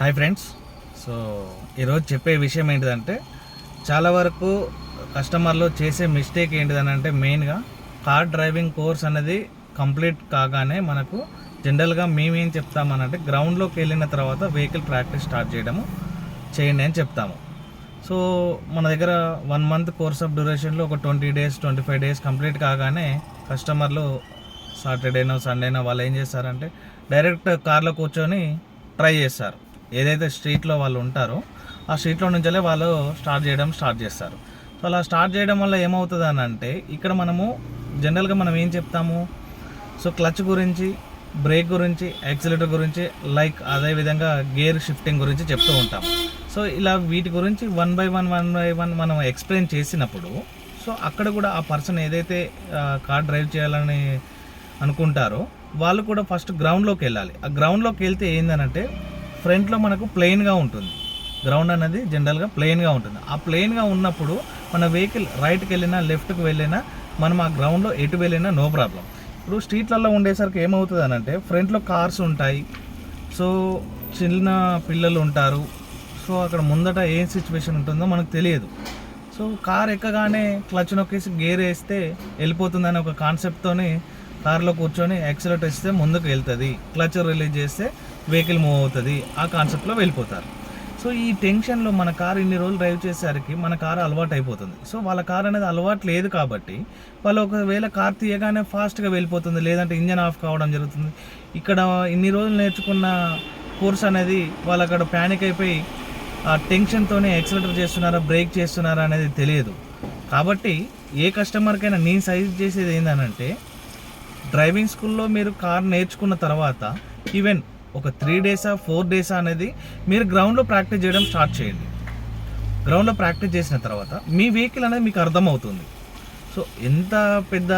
Hi friends. So ఈరోజు చెప్పే విషయం ఏంటిదంటే చాలా వరకు కస్టమర్లు చేసే మిస్టేక్ ఏంటిదని అంటే మెయిన్గా కార్ డ్రైవింగ్ కోర్స్ అనేది కంప్లీట్ కాగానే మనకు జనరల్గా మేమేం చెప్తామనంటే గ్రౌండ్లోకి వెళ్ళిన తర్వాత వెహికల్ ప్రాక్టీస్ స్టార్ట్ చేయడము చేయండి అని చెప్తాము. సో మన దగ్గర వన్ మంత్ కోర్స్ ఆఫ్ డ్యూరేషన్లో ఒక twenty days twenty five days complete కాగానే కస్టమర్లు సాటర్డేనో సండేనో వాళ్ళు ఏం చేస్తారంటే డైరెక్ట్ కార్లో కూర్చొని ట్రై చేస్తారు. ఏదైతే స్ట్రీట్లో వాళ్ళు ఉంటారో ఆ స్ట్రీట్లో నుంచే వాళ్ళు స్టార్ట్ చేయడం స్టార్ట్ చేస్తారు. సో అలా స్టార్ట్ చేయడం వల్ల ఏమవుతుంది అని అంటే ఇక్కడ మనము జనరల్గా మనం ఏం చెప్తాము? సో క్లచ్ గురించి బ్రేక్ గురించి యాక్సిలేటర్ గురించి లైక్ అదేవిధంగా గేర్ షిఫ్టింగ్ గురించి చెప్తూ ఉంటాం. సో ఇలా వీటి గురించి one by one one by one మనం ఎక్స్ప్లెయిన్ చేసినప్పుడు సో అక్కడ కూడా ఆ పర్సన్ ఏదైతే కార్ డ్రైవ్ చేయాలని అనుకుంటారో వాళ్ళు కూడా ఫస్ట్ గ్రౌండ్లోకి వెళ్ళాలి. ఆ గ్రౌండ్లోకి వెళ్తే ఏందనంటే ఫ్రంట్లో మనకు ప్లెయిన్గా ఉంటుంది. గ్రౌండ్ అనేది జనరల్గా ప్లెయిన్గా ఉంటుంది. ఆ ప్లెయిన్గా ఉన్నప్పుడు మన వెహికల్ రైట్కి వెళ్ళినా లెఫ్ట్కి వెళ్ళినా మనం ఆ గ్రౌండ్లో ఎటు వెళ్ళినా నో ప్రాబ్లం. ఇప్పుడు స్ట్రీట్లలో ఉండేసరికి ఏమవుతుంది అని అంటే ఫ్రంట్లో కార్స్ ఉంటాయి. సో చిన్న పిల్లలు ఉంటారు. సో అక్కడ ముందట ఏం సిచ్యువేషన్ ఉంటుందో మనకు తెలియదు. సో కార్ ఎక్కగానే క్లచ్ నొక్కేసి గేర్ వేస్తే వెళ్ళిపోతుందనే ఒక కాన్సెప్ట్తోని కార్లో కూర్చొని యాక్సిలేటర్ ఇస్తే ముందుకు వెళ్తుంది. క్లచ్ రిలీజ్ చేస్తే వెహికల్ మూవ్ అవుతుంది ఆ కాన్సెప్ట్లో వెళ్ళిపోతారు. సో ఈ టెన్షన్లో మన కార్ ఇన్ని రోజులు డ్రైవ్ చేసేసరికి మన కార్ అలవాటు అయిపోతుంది సో వాళ్ళ కార్ అనేది అలవాటు లేదు కాబట్టి వాళ్ళు ఒకవేళ కార్ తీయగానే ఫాస్ట్గా వెళ్ళిపోతుంది లేదంటే ఇంజన్ ఆఫ్ కావడం జరుగుతుంది. ఇక్కడ ఇన్ని రోజులు నేర్చుకున్న కోర్స్ అనేది వాళ్ళు అక్కడ ప్యానిక్ అయిపోయి ఆ టెన్షన్తోనే యాక్సిలేటర్ చేస్తున్నారా బ్రేక్ చేస్తున్నారా అనేది తెలియదు. కాబట్టి ఏ కస్టమర్కైనా నేను సజెస్ట్ చేసేది ఏంటంటే డ్రైవింగ్ స్కూల్లో మీరు కార్ నేర్చుకున్న తర్వాత ఈవెన్ ఒక త్రీ డేసా ఫోర్ డేసా అనేది మీరు గ్రౌండ్లో ప్రాక్టీస్ చేయడం స్టార్ట్ చేయండి. గ్రౌండ్లో ప్రాక్టీస్ చేసిన తర్వాత మీ వెహికల్ అనేది మీకు అర్థమవుతుంది. సో ఎంత పెద్ద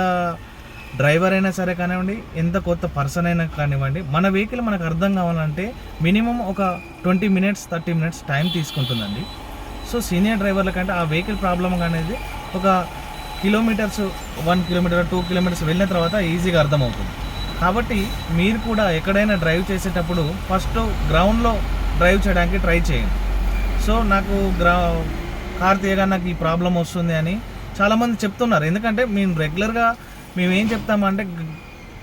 డ్రైవర్ అయినా సరే కానివ్వండి ఎంత కొత్త పర్సన్ అయినా కానివ్వండి మన వెహికల్ మనకు అర్థం కావాలంటే మినిమం ఒక twenty minutes thirty minutes time తీసుకుంటుందండి. So senior డ్రైవర్ల కంటే ఆ వెహికల్ ప్రాబ్లం అనేది ఒక kilometres one kilometre two kilometres వెళ్ళిన తర్వాత ఈజీగా అర్థమవుతుంది. కాబట్టి మీరు కూడా ఎక్కడైనా డ్రైవ్ చేసేటప్పుడు ఫస్ట్ గ్రౌండ్లో డ్రైవ్ చేయడానికి ట్రై చేయండి. సో నాకు గ్రా కార్ తీయగా నాకు ఈ ప్రాబ్లం వస్తుంది అని చాలామంది చెప్తున్నారు. ఎందుకంటే మేము రెగ్యులర్గా మేము ఏం చెప్తామంటే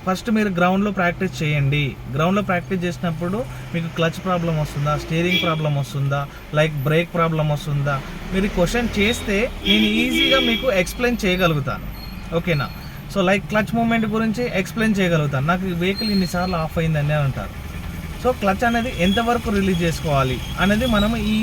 ఫస్ట్ మీరు గ్రౌండ్లో ప్రాక్టీస్ చేయండి. గ్రౌండ్లో ప్రాక్టీస్ చేసినప్పుడు మీకు క్లచ్ ప్రాబ్లం వస్తుందా స్టీరింగ్ ప్రాబ్లం వస్తుందా లైక్ బ్రేక్ ప్రాబ్లం వస్తుందా? మీరు క్వశ్చన్ చేస్తే నేను ఈజీగా మీకు ఎక్స్ప్లెయిన్ చేయగలుగుతాను. ఓకేనా? సో లైక్ క్లచ్ మూమెంట్ గురించి ఎక్స్ప్లెయిన్ చేయగలుగుతాను. నాకు ఈ వెహికల్ ఇన్నిసార్లు ఆఫ్ అయిందని అని అంటారు. సో క్లచ్ అనేది ఎంతవరకు రిలీజ్ చేసుకోవాలి అనేది మనం ఈ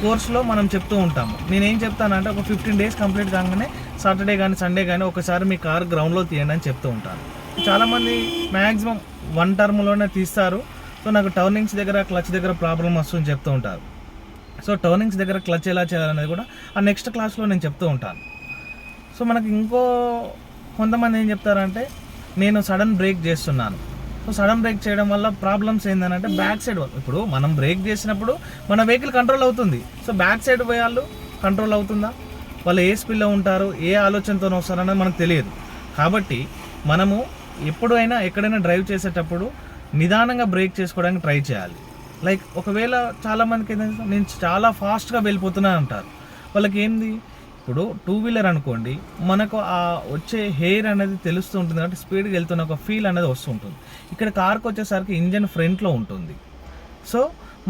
కోర్స్లో మనం చెప్తూ ఉంటాము. నేనేం చెప్తానంటే ఒక ఫిఫ్టీన్ డేస్ కంప్లీట్ కాగానే సాటర్డే కానీ సండే కానీ ఒకసారి మీ కార్ గ్రౌండ్లో తీయండి అని చెప్తూ ఉంటాను చాలామంది మ్యాక్సిమం వన్ టర్మ్లోనే తీస్తారు. సో నాకు టర్నింగ్స్ దగ్గర క్లచ్ దగ్గర ప్రాబ్లం వస్తుందని చెప్తూ ఉంటారు. సో టర్నింగ్స్ దగ్గర క్లచ్ ఎలా చేయాలనేది కూడా ఆ నెక్స్ట్ క్లాస్లో నేను చెప్తూ ఉంటాను. సో మనకి ఇంకో కొంతమంది ఏం చెప్తారంటే నేను సడన్ బ్రేక్ చేస్తున్నాను. సో సడన్ బ్రేక్ చేయడం వల్ల ప్రాబ్లమ్స్ ఏంటంటే బ్యాక్ సైడ్ ఇప్పుడు మనం బ్రేక్ చేసినప్పుడు మన వెహికల్ కంట్రోల్ అవుతుంది. సో బ్యాక్ సైడ్ పోయే వాళ్ళు కంట్రోల్ అవుతుందా? వాళ్ళు ఏ స్పీడ్లో ఉంటారు? ఏ ఆలోచనతో వస్తారనేది మనకు తెలియదు. కాబట్టి మనము ఎప్పుడైనా ఎక్కడైనా డ్రైవ్ చేసేటప్పుడు నిదానంగా బ్రేక్ చేసుకోవడానికి ట్రై చేయాలి. లైక్ ఒకవేళ చాలామందికి ఏంటంటే నేను చాలా ఫాస్ట్గా వెళ్ళిపోతున్నాను అంటారు వాళ్ళకి ఏంది? ఇప్పుడు టూ వీలర్ అనుకోండి మనకు ఆ వచ్చే హెయిర్ అనేది తెలుస్తూ ఉంటుంది కాబట్టి స్పీడ్గా వెళ్తున్న ఒక ఫీల్ అనేది వస్తుంటుంది ఇక్కడ కార్కి వచ్చేసరికి ఇంజన్ ఫ్రంట్లో ఉంటుంది. సో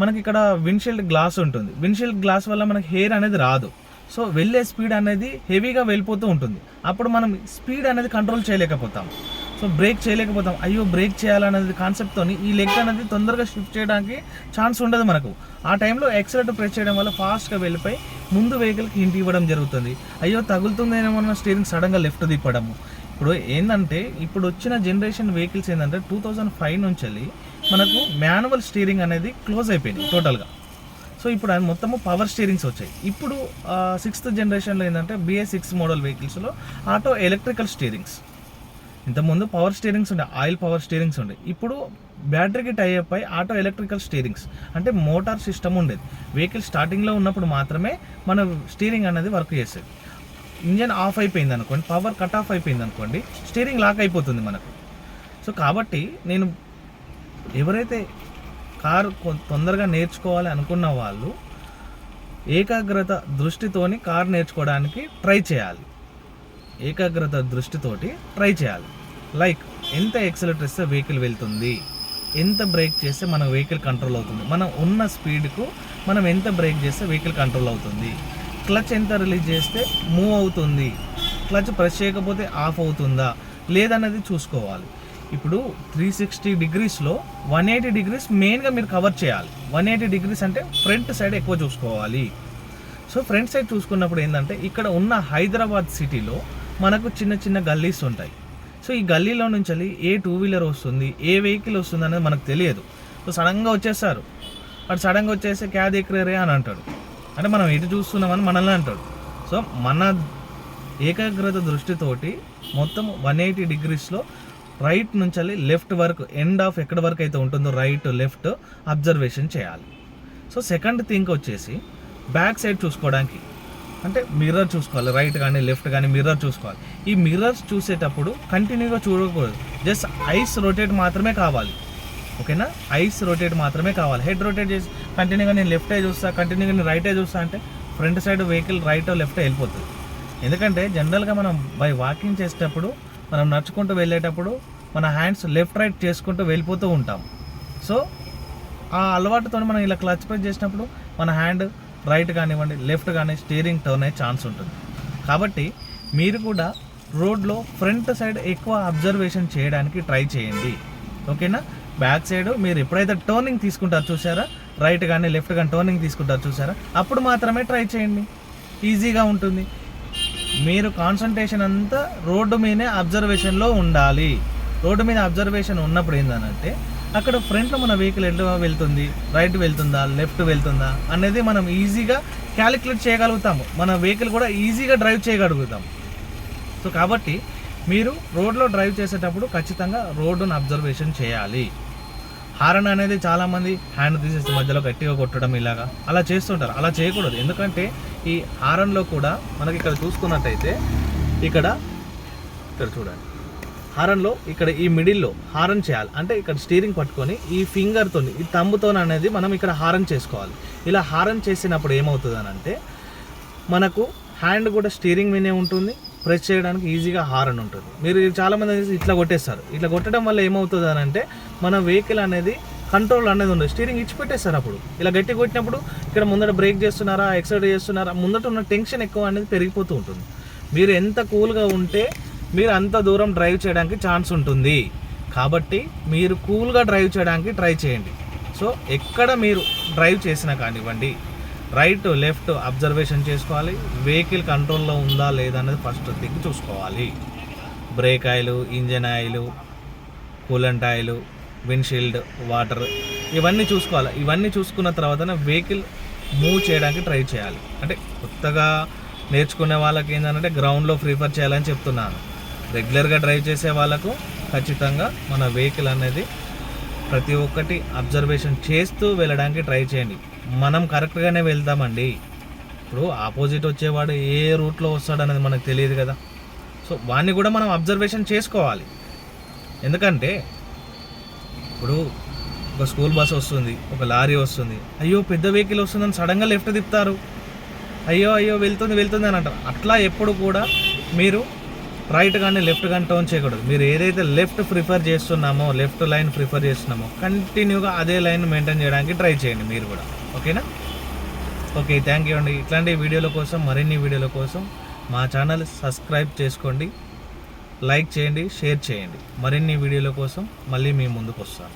మనకి ఇక్కడ విండ్షీల్డ్ గ్లాస్ ఉంటుంది. విండ్షీల్డ్ గ్లాస్ వల్ల మనకి హెయిర్ అనేది రాదు. సో వెళ్ళే స్పీడ్ అనేది హెవీగా వెళ్ళిపోతూ ఉంటుంది. అప్పుడు మనం స్పీడ్ అనేది కంట్రోల్ చేయలేకపోతాం. సో బ్రేక్ చేయలేకపోతాం. అయ్యో బ్రేక్ చేయాలనేది కాన్సెప్ట్తో ఈ లెగ్ అనేది తొందరగా షిఫ్ట్ చేయడానికి ఛాన్స్ ఉండదు మనకు. ఆ టైంలో ఎక్సలేటర్ ప్రెస్ చేయడం వల్ల ఫాస్ట్గా వెళ్ళిపోయి ముందు వెహికల్కి హింట్ ఇవ్వడం జరుగుతుంది. అయ్యో తగులుతుందేమో స్టీరింగ్ సడన్గా లెఫ్ట్ తిప్పడము. ఇప్పుడు ఏంటంటే ఇప్పుడు వచ్చిన జనరేషన్ వెహికల్స్ ఏంటంటే టూ థౌజండ్ ఫైవ్ నుంచి వెళ్ళి మనకు మాన్యువల్ స్టీరింగ్ అనేది క్లోజ్ అయిపోయింది టోటల్గా సో ఇప్పుడు అది మొత్తము పవర్ స్టీరింగ్స్ వచ్చాయి. ఇప్పుడు సిక్స్త్ జనరేషన్లో ఏంటంటే బిఎస్ సిక్స్ మోడల్ వెహికల్స్లో ఆటో ఎలక్ట్రికల్ స్టీరింగ్స్ ఇంతకుముందు పవర్ స్టీరింగ్స్ ఉండే ఆయిల్ పవర్ స్టీరింగ్స్ ఉండే. ఇప్పుడు బ్యాటరీకి టైఅప్ అయి ఆటో ఎలక్ట్రికల్ స్టీరింగ్స్ అంటే మోటార్ సిస్టమ్ ఉండేది. వెహికల్ స్టార్టింగ్లో ఉన్నప్పుడు మాత్రమే మన స్టీరింగ్ అనేది వర్క్ చేసేది. ఇంజన్ ఆఫ్ అయిపోయింది అనుకోండి పవర్ కట్ ఆఫ్ అయిపోయింది అనుకోండి స్టీరింగ్ లాక్ అయిపోతుంది మనకు. సో కాబట్టి నేను ఎవరైతే కారు తొందరగా నేర్చుకోవాలి అనుకున్న వాళ్ళు ఏకాగ్రత దృష్టితోని కారు నేర్చుకోవడానికి ట్రై చేయాలి. ఏకాగ్రత దృష్టితోటి ట్రై చేయాలి. లైక్ ఎంత ఎక్సలేటర్ ఇస్తే వెహికల్ వెళ్తుంది? ఎంత బ్రేక్ చేస్తే మన వెహికల్ కంట్రోల్ అవుతుంది? మనం ఉన్న స్పీడ్కు మనం ఎంత బ్రేక్ చేస్తే వెహికల్ కంట్రోల్ అవుతుంది? క్లచ్ ఎంత రిలీజ్ చేస్తే మూవ్ అవుతుంది? క్లచ్ ప్రెస్ చేయకపోతే ఆఫ్ అవుతుందా? లేదన్నది చూసుకోవాలి. ఇప్పుడు త్రీ సిక్స్టీ డిగ్రీస్లో వన్ ఎయిటీ డిగ్రీస్ మెయిన్గా మీరు కవర్ చేయాలి. వన్ ఎయిటీ డిగ్రీస్ అంటే ఫ్రంట్ సైడ్ ఎక్కువ చూసుకోవాలి. సో ఫ్రంట్ సైడ్ చూసుకున్నప్పుడు ఏంటంటే ఇక్కడ ఉన్న హైదరాబాద్ సిటీలో మనకు చిన్న చిన్న గల్లీస్ ఉంటాయి. సో ఈ గల్లీలో నుంచి వెళ్ళి ఏ టూ వీలర్ వస్తుంది ఏ వెహికల్ వస్తుంది అనేది మనకు తెలియదు. సో సడన్గా వచ్చేస్తారు. వాడు సడన్గా వచ్చేసి క్యా రే అని అంటాడు. అంటే మనం ఎటు చూస్తున్నామని మనల్ని అంటాడు. సో మన ఏకాగ్రత దృష్టితోటి మొత్తం వన్ ఎయిటీ డిగ్రీస్లో రైట్ నుంచి వెళ్ళి లెఫ్ట్ వరకు ఎండ్ ఆఫ్ ఎక్కడ వరకు అయితే ఉంటుందో రైట్ లెఫ్ట్ అబ్జర్వేషన్ చేయాలి. సో సెకండ్ థింక్ వచ్చేసి బ్యాక్ సైడ్ చూసుకోవడానికి. అంటే మిర్రర్ చూసుకోవాలి రైట్ కానీ లెఫ్ట్ కానీ మిర్రర్ చూసుకోవాలి. ఈ మిర్రర్స్ చూసేటప్పుడు కంటిన్యూగా చూడకూడదు. జస్ట్ ఐస్ రొటేట్ మాత్రమే కావాలి. ఓకేనా? ఐస్ రొటేట్ మాత్రమే కావాలి. హెడ్ రొటేట్ చేసి కంటిన్యూగా నేను లెఫ్టే చూస్తా కంటిన్యూగా నేను రైటే చూస్తా అంటే front side vehicle right left వెళ్ళిపోతుంది. ఎందుకంటే జనరల్గా మనం బై వాకింగ్ చేసేటప్పుడు మనం నడుచుకుంటూ వెళ్ళేటప్పుడు మన హ్యాండ్స్ లెఫ్ట్ రైట్ చేసుకుంటూ వెళ్ళిపోతూ ఉంటాం. సో ఆ అలవాటుతో మనం ఇలా క్లచ్ ప్రెస్ చేసినప్పుడు మన హ్యాండ్ రైట్ కానివ్వండి లెఫ్ట్ కానీ స్టీరింగ్ టర్న్ అయ్యే ఛాన్స్ ఉంటుంది. కాబట్టి మీరు కూడా రోడ్లో ఫ్రంట్ సైడ్ ఎక్కువ అబ్జర్వేషన్ చేయడానికి ట్రై చేయండి. ఓకేనా? బ్యాక్ సైడ్ మీరు ఎప్పుడైతే టర్నింగ్ తీసుకుంటారు చూసారా? రైట్ కానీ లెఫ్ట్ కానీ టర్నింగ్ తీసుకుంటారు చూసారా? అప్పుడు మాత్రమే ట్రై చేయండి. ఈజీగా ఉంటుంది. మీరు కాన్సన్ట్రేషన్ అంతా రోడ్డు మీదే అబ్జర్వేషన్లో ఉండాలి. రోడ్డు మీద అబ్జర్వేషన్ ఉన్నప్పుడు ఏంటంటే అక్కడ ఫ్రంట్లో మన వెహికల్ ఎటు వెళ్తుంది? రైట్ వెళ్తుందా? లెఫ్ట్ వెళ్తుందా? అనేది మనం ఈజీగా క్యాలిక్యులేట్ చేయగలుగుతాము. మన వెహికల్ కూడా ఈజీగా డ్రైవ్ చేయగలుగుతాం సో కాబట్టి మీరు రోడ్లో డ్రైవ్ చేసేటప్పుడు ఖచ్చితంగా రోడ్డును అబ్జర్వేషన్ చేయాలి. హారన్ అనేది చాలామంది హ్యాండ్ తీసేసి మధ్యలో గట్టిగా కొట్టడం ఇలాగా. అలా చేస్తుంటారు. అలా చేయకూడదు. ఎందుకంటే ఈ హారన్లో కూడా మనకి ఇక్కడ చూసుకున్నట్టయితే ఇక్కడ ఇక్కడ చూడండి. హారన్లో ఇక్కడ ఈ మిడిల్లో హారన్ చేయాలి. అంటే ఇక్కడ స్టీరింగ్ పట్టుకొని ఈ ఫింగర్తో ఈ తమ్ముతో అనేది మనం ఇక్కడ హారన్ చేసుకోవాలి. ఇలా హారన్ చేసినప్పుడు ఏమవుతుంది అని అంటే మనకు హ్యాండ్ కూడా స్టీరింగ్ మీదే ఉంటుంది ప్రెస్ చేయడానికి ఈజీగా హారన్ ఉంటుంది. మీరు చాలామంది ఇట్లా కొట్టేస్తారు. ఇట్లా కొట్టడం వల్ల ఏమవుతుంది అని అంటే మన వెహికల్ అనేది కంట్రోల్ అనేది ఉండదు. స్టీరింగ్ ఇచ్చి పెట్టేస్తారు అప్పుడు. ఇలా గట్టి కొట్టినప్పుడు ఇక్కడ ముందర బ్రేక్ చేస్తున్నారా ఎక్సైడ్ చేస్తున్నారా ముందట ఉన్న టెన్షన్ ఎక్కువ అనేది పెరిగిపోతూ ఉంటుంది. మీరు ఎంత కూల్గా ఉంటే మీరు అంత దూరం డ్రైవ్ చేయడానికి ఛాన్స్ ఉంటుంది. కాబట్టి మీరు కూల్గా డ్రైవ్ చేయడానికి ట్రై చేయండి. సో ఎక్కడ మీరు డ్రైవ్ చేసినా కానివ్వండి రైట్ లెఫ్ట్ అబ్జర్వేషన్ చేసుకోవాలి. వెహికల్ కంట్రోల్లో ఉందా లేదా అనేది ఫస్ట్ థింగ్ చూసుకోవాలి. Brake oil engine oil coolant oil windshield water ఇవన్నీ చూసుకోవాలి. ఇవన్నీ చూసుకున్న తర్వాతనే వెహికల్ మూవ్ చేయడానికి ట్రై చేయాలి. అంటే కొత్తగా నేర్చుకునే వాళ్ళకి ఏంటంటే గ్రౌండ్లో ప్రిఫర్ చేయాలని చెప్తున్నాను. రెగ్యులర్గా డ్రైవ్ చేసే వాళ్ళకు ఖచ్చితంగా మన వెహికల్ అనేది ప్రతి ఒక్కటి అబ్జర్వేషన్ చేస్తూ వెళ్ళడానికి ట్రై చేయండి. మనం కరెక్ట్గానే వెళ్తామండి. ఇప్పుడు ఆపోజిట్ వచ్చేవాడు ఏ రూట్లో వస్తాడు అనేది మనకు తెలియదు కదా. సో వాడిని కూడా మనం అబ్జర్వేషన్ చేసుకోవాలి. ఎందుకంటే ఇప్పుడు ఒక స్కూల్ బస్ వస్తుంది ఒక లారీ వస్తుంది. అయ్యో పెద్ద వెహికల్ వస్తుందని సడన్గా లెఫ్ట్ తిప్పుతారు. అయ్యో అయ్యో వెళ్తుంది వెళ్తుంది అని అంటారు. అట్లా ఎప్పుడు కూడా మీరు రైట్ కానీ లెఫ్ట్ కానీ టర్న్ చేయకూడదు. మీరు ఏదైతే లెఫ్ట్ ప్రిఫర్ చేస్తున్నామో లెఫ్ట్ లైన్ ప్రిఫర్ చేస్తున్నామో కంటిన్యూగా అదే లైన్ మెయింటైన్ చేయడానికి ట్రై చేయండి మీరు కూడా. ఓకేనా? ఓకే థ్యాంక్ యూ అండి. ఇట్లాంటి వీడియోల కోసం మరిన్ని వీడియోల కోసం మా ఛానల్ సబ్స్క్రైబ్ చేసుకోండి. లైక్ చేయండి షేర్ చేయండి. మరిన్ని వీడియోల కోసం మళ్ళీ మీ ముందుకు వస్తాను.